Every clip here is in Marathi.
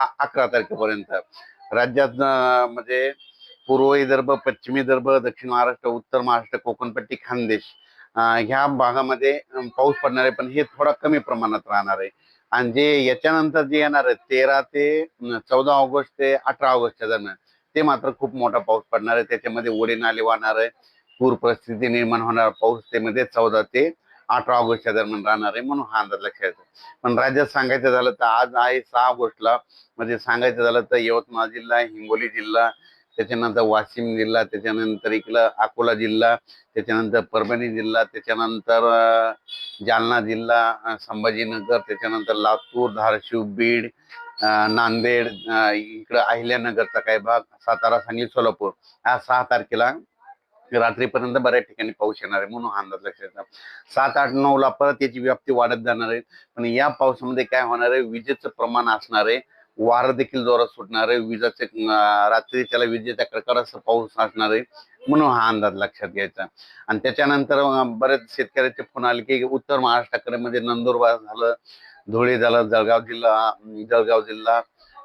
अकरा तारखेपर्यंत. राज्यात म्हणजे पूर्व विदर्भ पश्चिम विदर्भ दक्षिण महाराष्ट्र उत्तर महाराष्ट्र कोकणपट्टी खानदेश ह्या भागामध्ये पाऊस पडणार आहे पण हे थोडा कमी प्रमाणात राहणार आहे. आणि जे याच्यानंतर जे येणार आहे तेरा ते चौदा ऑगस्ट ते अठरा ऑगस्टच्या दरम्यान ते मात्र खूप मोठा पाऊस पडणार आहे. त्याच्यामध्ये ओढे नाले वाहणार आहे. पूर परिस्थिती निर्माण होणार पाऊस ते मध्ये चौदा ते अठरा ऑगस्टच्या दरम्यान राहणार आहे म्हणून हा अंदाज लक्षात पण राज्यात सांगायचं झालं तर आज आहे सहा ऑगस्टला म्हणजे सांगायचं झालं तर यवतमाळ जिल्हा हिंगोली जिल्हा त्याच्यानंतर वाशिम जिल्हा त्याच्यानंतर इकडं अकोला जिल्हा त्याच्यानंतर परभणी जिल्हा त्याच्यानंतर जालना जिल्हा संभाजीनगर त्याच्यानंतर लातूर धाराशिव बीड नांदेड इकडं अहिल्यानगरचा काही भाग सातारा सांगली सोलापूर. हा सहा तारखेला रात्रीपर्यंत बऱ्याच ठिकाणी पाऊस येणार आहे म्हणून हा अंदाज लक्षात सात आठ नऊ ला परत याची व्याप्ती वाढत जाणार आहे. पण या पावसामध्ये काय होणार आहे? विजेचं प्रमाण असणार आहे. वारं देखील जोरात सुटणार आहे. विजाचे रात्री त्याला विजेचा कडकडाचा पाऊस असणार आहे म्हणून हा अंदाज लक्षात घ्यायचा. आणि त्याच्यानंतर बरेच शेतकऱ्याचे फोन आले की उत्तर महाराष्ट्राकडे म्हणजे नंदुरबार झालं धुळे झालं जळगाव जिल्हा जळगाव जिल्हा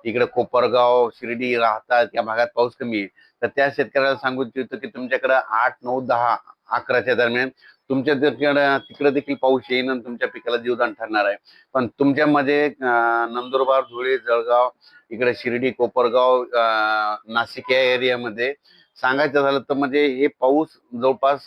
इकडे कोपरगाव शिर्डी राहतात या भागात पाऊस कमी आहे. तर त्या शेतकऱ्याला सांगू इच्छितो की तुमच्याकडे आठ नऊ दहा अकराच्या दरम्यान तुमच्या तिकडे देखील पाऊस येईन आणि तुमच्या पिकाला जीवदान ठरणार आहे. पण तुमच्यामध्ये नंदुरबार धुळे जळगाव इकडे शिर्डी कोपरगाव नाशिक या एरियामध्ये सांगायचं झालं तर म्हणजे हे पाऊस जवळपास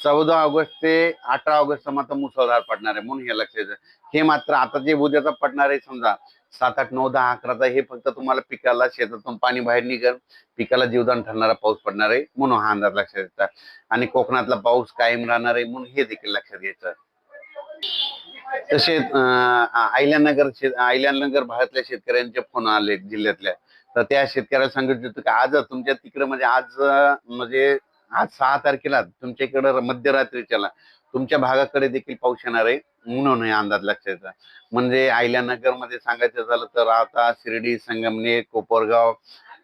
चौदा ऑगस्ट ते अठरा ऑगस्ट मात्र मुसळधार पडणार आहे म्हणून हे लक्षात हे मात्र आता जे उद्याचा पडणार आहे समजा सात आठ नऊ दहा अकराचा हे फक्त तुम्हाला पिकाला शेतातून पाणी बाहेर निघेल. पिकाला जीवदान ठरणारा पाऊस पडणार आहे म्हणून हा अंदाज लक्षात येतात आणि कोकणातला पाऊस कायम राहणार आहे म्हणून हे देखील लक्षात घ्यायचं. तसेच अहिल्यानगर शे- अहिल्यानगर भागातल्या शेतकऱ्यांचे फोन आले जिल्ह्यातल्या. तर त्या शेतकऱ्याला सांगितलं होतं की आज तुमच्या तिकडे म्हणजे आज म्हणजे आज सहा तारखेला तुमच्या मध्यरात्री मध्यरात्रीच्याला तुमच्या भागाकडे देखील पाऊस येणार आहे म्हणून हे अंदाज लक्षात म्हणजे अहिल्यानगरमध्ये सांगायचं झालं तर आता शिर्डी संगमनेर कोपरगाव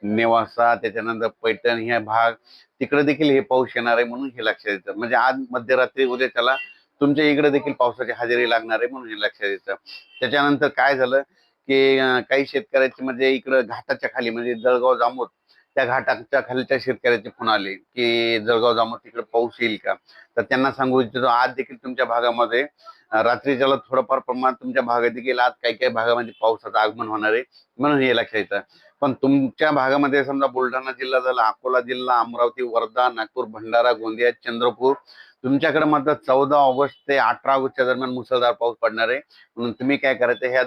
नेवासा त्याच्यानंतर पैठण हे भाग तिकडे देखील हे पाऊस येणार आहे म्हणून हे लक्षात येतं. म्हणजे आज मध्यरात्री उद्या त्याला तुमच्या इकडे देखील पावसाची हजेरी लागणार आहे म्हणून हे लक्षात येतं. त्याच्यानंतर काय झालं की काही शेतकऱ्याचे म्हणजे इकडं घाटाच्या खाली म्हणजे जळगाव जामोद त्या घाटाच्या खालच्या शेतकऱ्याचे फोन आले की जळगाव जामोद तिकडे पाऊस येईल का? तर त्यांना सांगू इच्छितो आज देखील तुमच्या भागामध्ये अं, रात्रीच्याला थोडंफार प्रमाणात तुमच्या भागात देखील आज काही काही भागामध्ये पावसाचं आगमन होणार आहे म्हणून हे लक्षात येतं. पण तुमच्या भागामध्ये समजा बुलढाणा जिल्हा झाला अकोला जिल्हा अमरावती वर्धा नागपूर भंडारा गोंदिया चंद्रपूर तुमच्याकडे मात्र चौदा ऑगस्ट ते अठरा ऑगस्टच्या दरम्यान मुसळधार पाऊस पडणार आहे. म्हणून तुम्ही काय करायचं ह्या